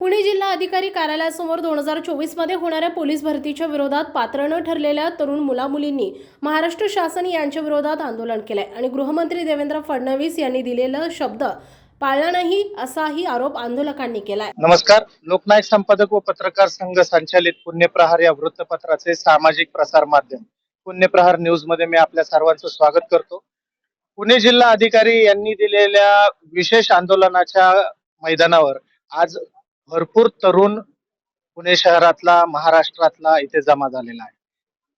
पुणे जिल्हा अधिकारी कार्यालयासमोर दोन हजार चोवीसमध्ये होणाऱ्या पोलीस भरतीच्या विरोधात पात्र न ठरलेल्या तरुण मुलामुलींनी महाराष्ट्र शासन यांच्या विरोधात आंदोलन केलंय आणि गृहमंत्री देवेंद्र फडणवीस यांनी दिलेला शब्द पाळला नाही असाही आरोप आंदोलकांनी केलाय. नमस्कार. लोकनायक संपादक व पत्रकार संघ संचालित पुण्यप्रहार या वृत्तपत्राचे सामाजिक प्रसार माध्यम पुण्यप्रहार न्यूजमध्ये मी आपल्या सर्वांचं स्वागत करतो. पुणे जिल्हा अधिकारी यांनी दिलेल्या विशेष आंदोलनाच्या मैदानावर आज भरपूर तरुण पुणे शहरातला महाराष्ट्रातला इथे जमा झालेला आहे.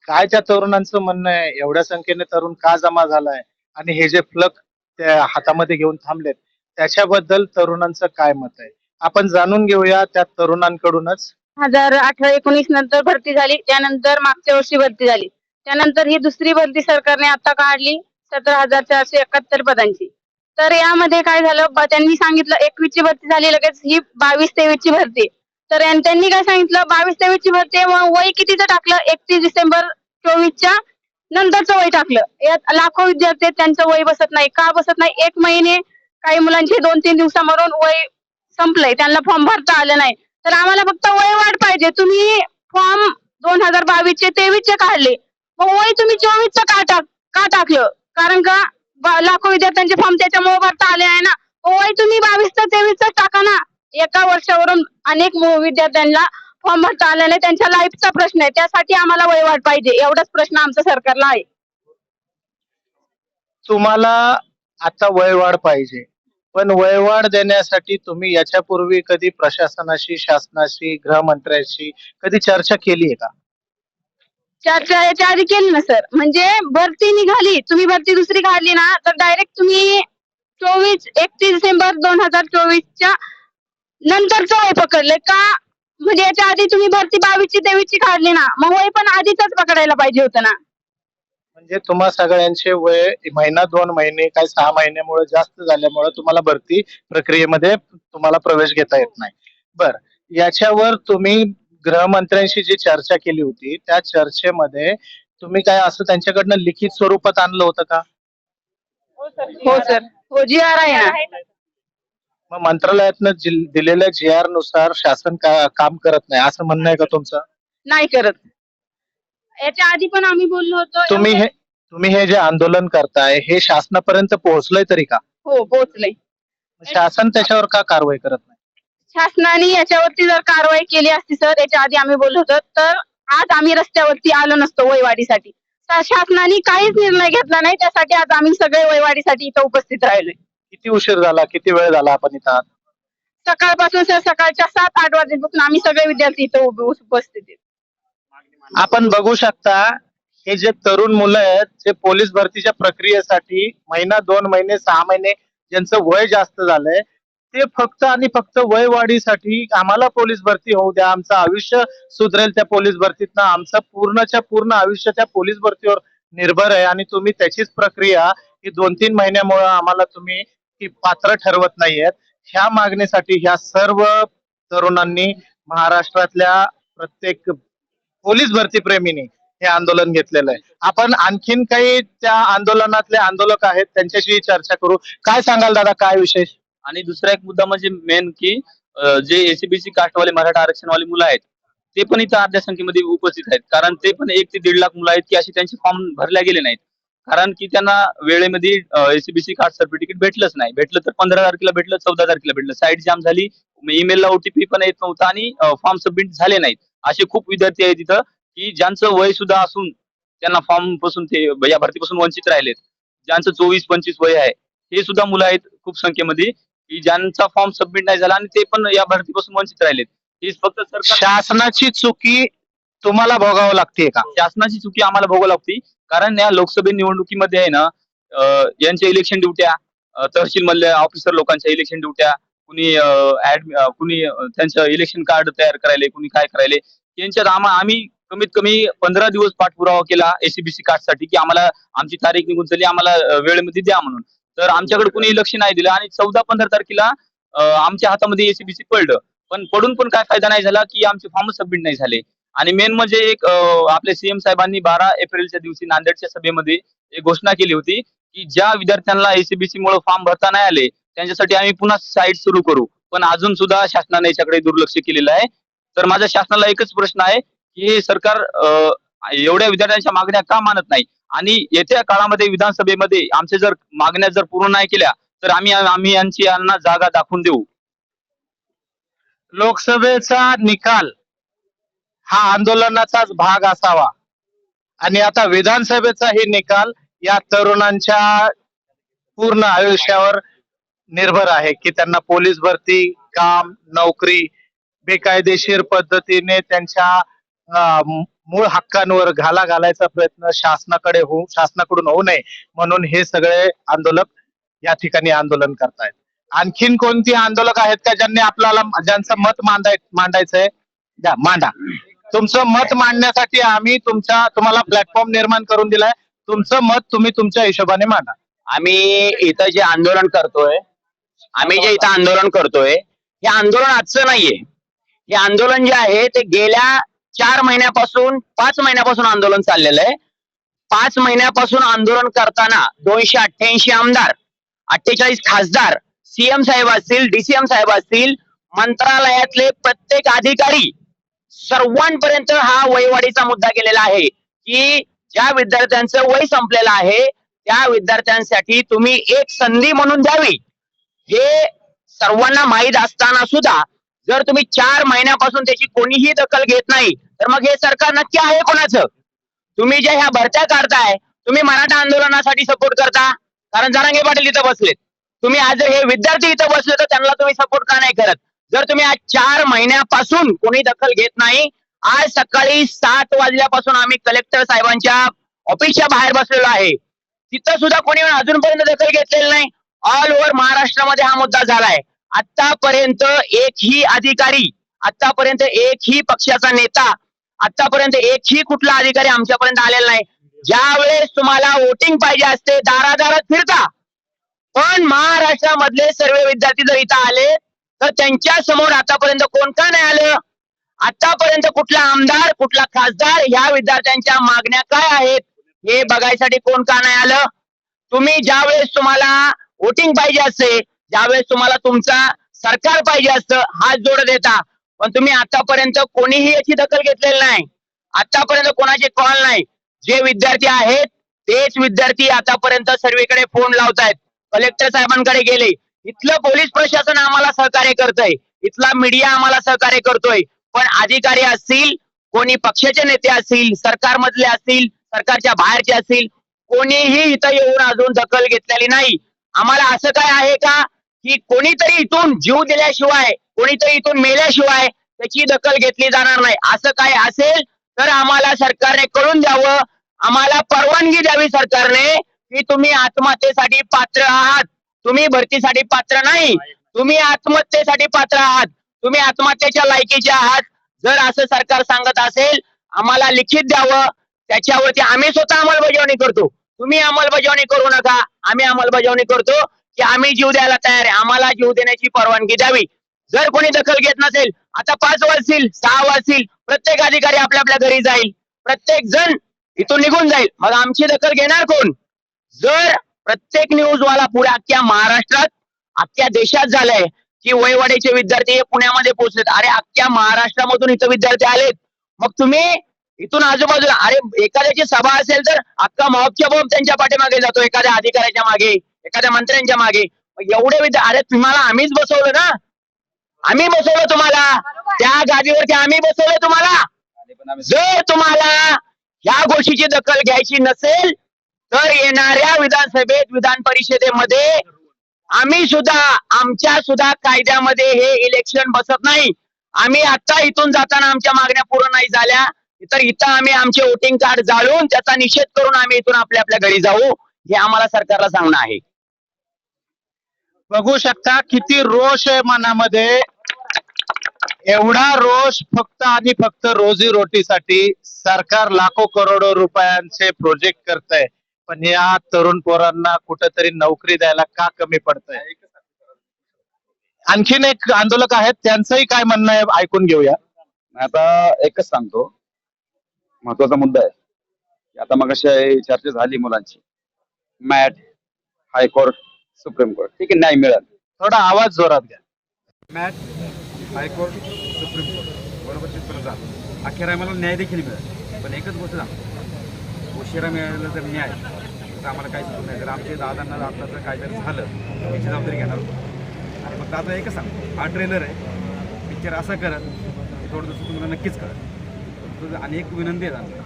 काय त्या तरुणांचं म्हणणं आहे एवढ्या संख्येने तरुण का जमा झालाय? आणि हे जे फ्लक त्या हातामध्ये घेऊन थांबलेत त्याच्याबद्दल तरुणांचं काय मत आहे? आपण जाणून घेऊया त्या तरुणांकडूनच. हजार अठरा एकोणीस नंतर भरती झाली त्यानंतर मागच्या वर्षी भरती झाली. त्यानंतर ही दुसरी भरती सरकारने आता काढली सतरा हजार चारशे एकाहत्तर पदांची. तर यामध्ये काय झालं? त्यांनी सांगितलं एकवीस ची भरती झाली लगेच ही बावीस तेवीस ची भरती. तर त्यांनी काय सांगितलं? बावीस तेवीस ची भरती वय कितीचं टाकलं? एकतीस डिसेंबर चोवीसच्या नंतरचं वय टाकलं. यात लाखो विद्यार्थी त्यांचं वय बसत नाही. का बसत नाही? एक महिने काही मुलांचे दोन तीन दिवसामधून वय संपलंय. त्यांना फॉर्म भरता आलं नाही. तर आम्हाला फक्त वय वाढ पाहिजे. तुम्ही फॉर्म दोन हजार बावीस चे तेवीस चे काढले. मग वय तुम्ही चोवीसचं का टाक का टाकलं? कारण का लाखो विद्यार्थ्यांचे फॉर्म त्याच्यामुळे भरता आले आहे ना. मग तुम्ही बावीस तेवीस टाका ना. एका वर्षावरून अनेक विद्यार्थ्यांना फॉर्म भरता आले नाही. त्यांच्या लाईफचा प्रश्न आहे. त्यासाठी आम्हाला वय वाट पाहिजे. एवढाच प्रश्न आमचा सरकारला आहे. तुम्हाला आता वयवाढ पाहिजे. पण वयवाढ देण्यासाठी तुम्ही याच्यापूर्वी कधी प्रशासनाशी शासनाशी गृहमंत्र्याशी कधी चर्चा केली आहे का? चारच्या याच्या आधी केली ना सर. म्हणजे भरती निघाली. तुम्ही भरती दुसरी काढली ना तर डायरेक्ट तुम्ही चोवीस एकतीस डिसेंबर दोन हजार चोवीसच्या नंतरच वय पकडले का? म्हणजे याच्या आधी तुम्ही भरती बावीसची तेवीसची काढली ना. मग वय पण आधीच पकडायला पाहिजे होतं ना. म्हणजे तुम्हा सगळ्यांचे वय महिना दोन महिने काही सहा महिन्यामुळे जास्त झाल्यामुळे तुम्हाला भरती प्रक्रियेमध्ये तुम्हाला प्रवेश घेता येत नाही. बर. याच्यावर तुम्ही गृहमंत्र्यांशी जी चर्चा केली होती त्या चर्चेमध्ये तुम्ही काय असं त्यांच्याकडनं लिखित स्वरूपात आणलं होतं का? हो सर हो जी आर आहे ना. मग मंत्रालयातनं जिल- दिलेल्या जी आरनुसार शासन का, काम करत नाही असं म्हणणं आहे का तुमचं? नाही करत. याच्या आधी पण आम्ही बोललो होतो तुम्ही हे तुम्ही हे जे आंदोलन करताय हे शासनापर्यंत पोहोचलंय तरी का? हो पोहोचले शासन त्याच्यावर का कारवाई करत नाही? शासनाने याच्यावरती जर कारवाई केली असती सर याच्या आधी आम्ही बोललो होतो तर आज आम्ही रस्त्यावरती आलो नसतो वयवाढीसाठी शा- शासनाने काहीच निर्णय घेतला नाही त्यासाठी आज आम्ही सगळे वयवाढीसाठी इथं उपस्थित राहिलोय. किती उशीर झाला किती वेळ झाला आपण इथं आहात? सकाळपासून सर सकाळच्या सात आठ वाजेपासून आम्ही सगळे विद्यार्थी इथं उभे उपस्थित आहेत. आपण बघू शकता हे जे तरुण मुलं आहेत जे पोलीस भरतीच्या प्रक्रियेसाठी महिना दोन महिने सहा महिने ज्यांचं वय जास्त झालंय ते फक्त आणि फक्त वय वाढीसाठी आम्हाला पोलीस भरती होऊ द्या. आमचं आयुष्य सुधरेल त्या पोलीस भरतीतनं. आमचं पूर्णच्या पूर्ण आयुष्य त्या पोलीस भरतीवर निर्भर आहे आणि तुम्ही त्याचीच प्रक्रिया ही दोन तीन महिन्यामुळे आम्हाला तुम्ही ती पात्र ठरवत नाहीयेत. ह्या मागणीसाठी ह्या सर्व तरुणांनी महाराष्ट्रातल्या प्रत्येक पोलीस भरती प्रेमीने हे आंदोलन घेतलेलं आहे. आपण आणखीन काही त्या आंदोलनातले आंदोलक आहेत त्यांच्याशी चर्चा करू. काय सांगाल दादा? काय विशेष? आणि दुसरा एक मुद्दा म्हणजे मेन की जे एसीबीसी कास्टवाले मराठा आरक्षणवाले मुलं आहेत ते पण इथं अर्ध्या संख्येमध्ये उपस्थित आहेत. कारण ते पण एक ते दीड लाख मुलं आहेत की अशी त्यांचे फॉर्म भरल्या गेले नाहीत. कारण की त्यांना वेळेमध्ये एसीबीसी कार्ड सर्टिफिकेट भेटलंच नाही. भेटलं तर पंधरा तारखेला भेटलं चौदा तारखेला भेटलं. साईट जाम झाली ईमेलला ओटीपी पण येत नव्हता आणि फॉर्म सबमिट झाले नाहीत. असे खूप विद्यार्थी आहेत तिथं की ज्यांचं वय सुद्धा असून त्यांना फॉर्मपासून ते या भरतीपासून वंचित राहिलेत. ज्यांचं चोवीस पंचवीस वय आहे हे सुद्धा मुलं आहेत खूप संख्येमध्ये. की ज्यांचा फॉर्म सबमिट नाही झाला आणि ते पण या भरतीपासून वंचित राहिलेत. ही फक्त सरकार शासनाची चुकी तुम्हाला भोगावं लागते का? शासनाची चुकी आम्हाला भोगावी लागते. कारण या लोकसभा निवडणुकीमध्ये आहे ना अं, यांच्या इलेक्शन ड्युट्या अं, तहसील मधल्या ऑफिसर लोकांच्या इलेक्शन ड्युट्या कुणी कुणी अं, त्यांचं इलेक्शन कार्ड तयार करायले कुणी काय करायले यांच्यात आम्हा आम्ही कमीत कमी पंधरा दिवस पाठपुरावा केला एसीबीसी कार्डसाठी की आम्हाला आमची तारीख निघून झाली आम्हाला अं, वेळेमध्ये द्या म्हणून. तर आमच्याकडे कुणी लक्ष नाही दिलं. आणि चौदा पंधरा तारखेला आमच्या हातामध्ये एसीबीसी पडलं. पण पडून पण काय फायदा नाही झाला की आमचे फॉर्म सबमिट नाही झाले. आणि मेन म्हणजे एक आपले सीएम साहेबांनी बारा एप्रिलच्या दिवशी नांदेडच्या सभेमध्ये एक घोषणा केली होती की ज्या विद्यार्थ्यांना एसीबीसी मुळे फॉर्म भरता नाही आले त्यांच्यासाठी आम्ही पुन्हा साईट सुरू करू. पण अजून सुद्धा शासनाने याच्याकडे दुर्लक्ष केलेलं आहे. तर माझा शासनाला एकच प्रश्न आहे की हे सरकार एवढ्या विद्यार्थ्यांच्या मागण्या का मानत नाही? आणि येत्या काळामध्ये विधानसभेमध्ये आमचे जर मागण्या जर पूर्ण नाही केल्या तर आम्ही आम्ही यांची यांना जागा दाखवून देऊ. लोकसभेचा निकाल हा आंदोलनाचाच भाग असावा. आणि आता विधानसभेचाही निकाल या तरुणांच्या पूर्ण आयुष्यावर निर्भर आहे की त्यांना पोलीस भरती काम नोकरी बेकायदेशीर पद्धतीने त्यांच्या मूळ हक्कांवर घाला घालायचा प्रयत्न शासनाकडे होऊ शासनाकडून होऊ नये म्हणून हे सगळे आंदोलक या ठिकाणी आंदोलन करतायत. आणखीन कोणती आंदोलक आहेत का ज्यांनी आपल्याला ज्यांचं मत मांडाय मांडायचंय? द्या मांडा. तुमचं मत मांडण्यासाठी आम्ही तुमच्या तुम्हाला प्लॅटफॉर्म निर्माण करून दिलाय. तुमचं मत तुम्ही तुमच्या हिशोबाने मांडा. आम्ही इथं जे आंदोलन करतोय आम्ही जे इथं आंदोलन करतोय हे आंदोलन आजचं नाहीये. हे आंदोलन जे आहे ते गेल्या चार महिन्यापासून पाच महिन्यापासून आंदोलन चाललेलं आहे. पाच महिन्यापासून आंदोलन करताना दोनशे अठ्ठ्याऐंशी आमदार अठ्ठेचाळीस खासदार सीएम साहेब असतील डीसीएम साहेब असतील मंत्रालयातले प्रत्येक अधिकारी सर्वांपर्यंत हा वयवाढीचा मुद्दा केलेला आहे की ज्या विद्यार्थ्यांचं वय संपलेलं आहे त्या विद्यार्थ्यांसाठी तुम्ही एक संधी म्हणून द्यावी. हे सर्वांना माहीत असताना सुद्धा जर तुम्ही चार महिन्यापासून त्याची कोणीही दखल घेत नाही तर मग हे सरकार नक्की आहे कोणाचं? तुम्ही जे ह्या भरत्या काढताय तुम्ही मराठा आंदोलनासाठी सपोर्ट करता? कारण जरांगे पाटील इथं बसलेत. तुम्ही आज हे विद्यार्थी इथं बसले तर त्यांना तुम्ही सपोर्ट का नाही करत? जर तुम्ही आज चार महिन्यापासून कोणी दखल घेत नाही आज सकाळी सात वाजल्यापासून आम्ही कलेक्टर साहेबांच्या ऑफिसच्या बाहेर बसलेलो आहे. तिथं सुद्धा कोणी अजूनपर्यंत दखल घेतलेली नाही. ऑल ओव्हर महाराष्ट्रामध्ये हा मुद्दा झालाय. आतापर्यंत एकही अधिकारी आतापर्यंत एकही पक्षाचा नेता आतापर्यंत एकही कुठला अधिकारी आमच्यापर्यंत आलेला नाही. ज्यावेळेस तुम्हाला वोटिंग पाहिजे असते दारादारात फिरता. पण महाराष्ट्रामधले सर्व विद्यार्थी जर इथं आले तर त्यांच्यासमोर आतापर्यंत कोण का नाही आलं? आतापर्यंत कुठला आमदार कुठला खासदार ह्या विद्यार्थ्यांच्या मागण्या काय आहेत? हे बघायसाठी कोण का नाही आलं? तुम्ही ज्यावेळेस तुम्हाला वोटिंग पाहिजे असते ज्यावेळेस तुम्हाला तुमचा सरकार पाहिजे असतं हात जोड देता. पण तुम्ही आतापर्यंत कोणीही याची दखल घेतलेली नाही. आतापर्यंत कोणाचे कॉल नाही. जे विद्यार्थी आहेत तेच विद्यार्थी आतापर्यंत सर्वीकडे फोन लावतायत. कलेक्टर साहेबांकडे गेले. इथलं पोलीस प्रशासन आम्हाला सहकार्य करतंय. इथला मीडिया आम्हाला सहकार्य करतोय. पण अधिकारी असतील कोणी पक्षाचे नेते असतील सरकारमधले असतील सरकारच्या बाहेरचे असतील कोणीही इथं येऊन अजून दखल घेतलेली नाही. आम्हाला असं काय आहे का? की कोणीतरी इथून जीव दिल्याशिवाय कोणीतरी इथून मेल्याशिवाय त्याची दखल घेतली जाणार नाही. असं काय असेल तर आम्हाला सरकारने कळून द्यावं. आम्हाला परवानगी द्यावी सरकारने की तुम्ही आत्महत्येसाठी पात्र आहात. तुम्ही भरतीसाठी पात्र नाही. तुम्ही आत्महत्येसाठी पात्र आहात. तुम्ही आत्महत्येच्या लायकीचे आहात. जर असं सरकार सांगत असेल आम्हाला लिखित द्यावं. त्याच्यावरती आम्ही स्वतः अंमलबजावणी करतो. तुम्ही अंमलबजावणी करू नका. आम्ही अंमलबजावणी करतो. की आम्ही जीव द्यायला तयार आहे. आम्हाला जीव देण्याची परवानगी द्यावी. जर कोणी दखल घेत नसेल आता पाच वाजतील सहा वाजतील प्रत्येक अधिकारी आपल्या आपल्या घरी जाईल. प्रत्येक जण इथून निघून जाईल. मग आमची दखल घेणार कोण? जर प्रत्येक न्यूज पुढे अख्ख्या महाराष्ट्रात अख्ख्या देशात झालंय की वयवाडीचे विद्यार्थी हे पुण्यामध्ये पोहोचलेत. अरे अख्ख्या महाराष्ट्रामधून इथं विद्यार्थी आलेत. मग तुम्ही इथून आजूबाजूला अरे एखाद्याची सभा असेल तर अख्खा मॉबच्या बॉब त्यांच्या पाठीमागे जातो एखाद्या अधिकाऱ्याच्या मागे. एखाद्या मंत्र्यांच्या मागे. एवढे विद्या अरे तुम्हाला आम्हीच बसवलं ना? आम्ही बसवलं तुम्हाला. त्या गादीवरती आम्ही बसवलं तुम्हाला. जर तुम्हाला या गोष्टीची दखल घ्यायची नसेल तर येणाऱ्या विधानसभेत विधान परिषदेमध्ये आम्ही सुद्धा आमच्या सुद्धा कायद्यामध्ये हे इलेक्शन बसत नाही. आम्ही आता इथून जाताना आमच्या मागण्या पूर्ण नाही झाल्या. तर इथं आम्ही आमचे वोटिंग कार्ड जाळून त्याचा निषेध करून आम्ही इथून आपल्या आपल्या घरी जाऊ. हे आम्हाला सरकारला सांगणं आहे. बघू शकता किती रोष आहे मनामध्ये. एवढा रोष फक्त आणि फक्त रोजी रोटीसाठी सरकार लाखो करोडो रुपयांचे प्रोजेक्ट करतंय. पण या तरुण पोरांना कुठेतरी नोकरी द्यायला का कमी पडतंय? आणखीन एक आंदोलक आहेत त्यांचंही काय म्हणणं आहे ऐकून घेऊया. आता एकच सांगतो. महत्त्वाचा मुद्दा आहे. आता मग चर्चा झाली मुलांची. MAT high court supreme court. ठीक आहे न्याय मिळाल. थोडा आवाज जोरात घ्या. MAT high court supreme court. बरोबर तिथपर्यंत झालं अखेर आम्हाला न्याय देखील मिळाला. पण एकच गोष्ट सांगतो. उशिरा मिळालेला जर न्याय. तर आम्हाला काही सुचत नाही. जर आमच्या दादांना आत्ताचं काहीतरी झालं तर याची जबाबदारी घेणार होतो. आणि फक्त आता एकच सांगतो. हा ट्रेलर आहे. पिक्चर असा करत की थोडं दिवस तुम्हाला नक्कीच कळत फक्त आणि एक विनंती आहे.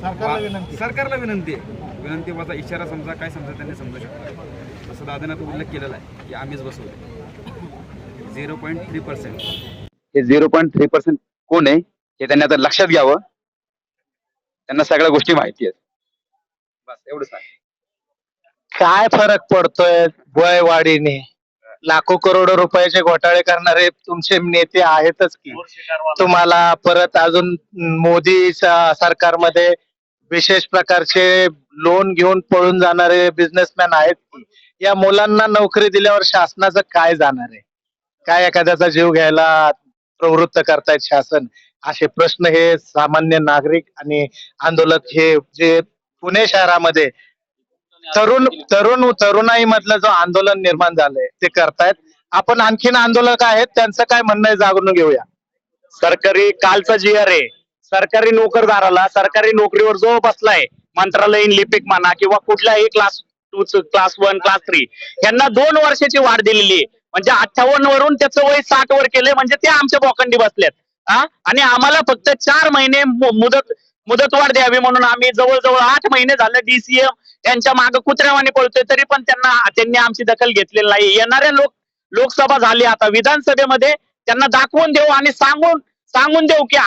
सरकारला विनंती. सरकारला विनंती आहे. विनंती माझा इशारा समजा काय समजा त्यांनी समजू शकतो असं दादांना तो उल्लेख केलेला आहे की आम्हीच बसवले झिरो पॉईंट थ्री पर्सेंट हे झिरो पॉईंट थ्री पर्सेंट कोण आहे हे त्यांनी आता लक्षात घ्यावं. त्यांना सगळ्या गोष्टी माहिती आहेत. बस एवढं सांग काय फरक पडतोय वयवाढीने लाखो करोडो रुपयाचे घोटाळे करणारे तुमचे नेते आहेतच की? तुम्हाला परत अजून मोदी सरकारमध्ये विशेष प्रकारचे लोन घेऊन पळून जाणारे बिझनेसमॅन आहेत की या मुलांना नोकरी दिल्यावर शासनाचं काय जाणार आहे? काय एखाद्याचा जीव घ्यायला प्रवृत्त करतायत शासन? असे प्रश्न हे सामान्य नागरिक आणि आंदोलक हे जे पुणे शहरामध्ये तरुण तरुण तरुणाई मधलं जो आंदोलन निर्माण झालंय ते करतायत. आपण आणखीन आंदोलक आहेत त्यांचं काय म्हणणं आहे जागून घेऊया. सरकारी कालचा जी आर आहे सरकारी नोकरदाराला सरकारी नोकरीवर जो बसलाय मंत्रालयीन लिपिक म्हणा किंवा कुठल्याही class two class one class three यांना दोन वर्षाची वाढ दिलेली आहे. म्हणजे अठ्ठावन्न वरून त्याचं वय साठ वर केलंय म्हणजे ते आमच्या बोकांडी बसलेत. हा? आणि आम्हाला फक्त चार महिने मुदत मुदतवाढ द्यावी म्हणून आम्ही जवळजवळ आठ महिने झाले डीसीएम यांच्या मागे कुत्र्यावाने पळतोय तरी पण त्यांना त्यांनी आमची दखल घेतलेली नाही येणाऱ्या लोक लोकसभा झाली आता. विधानसभेमध्ये त्यांना दाखवून देऊ आणि सांगून सांगून देऊ की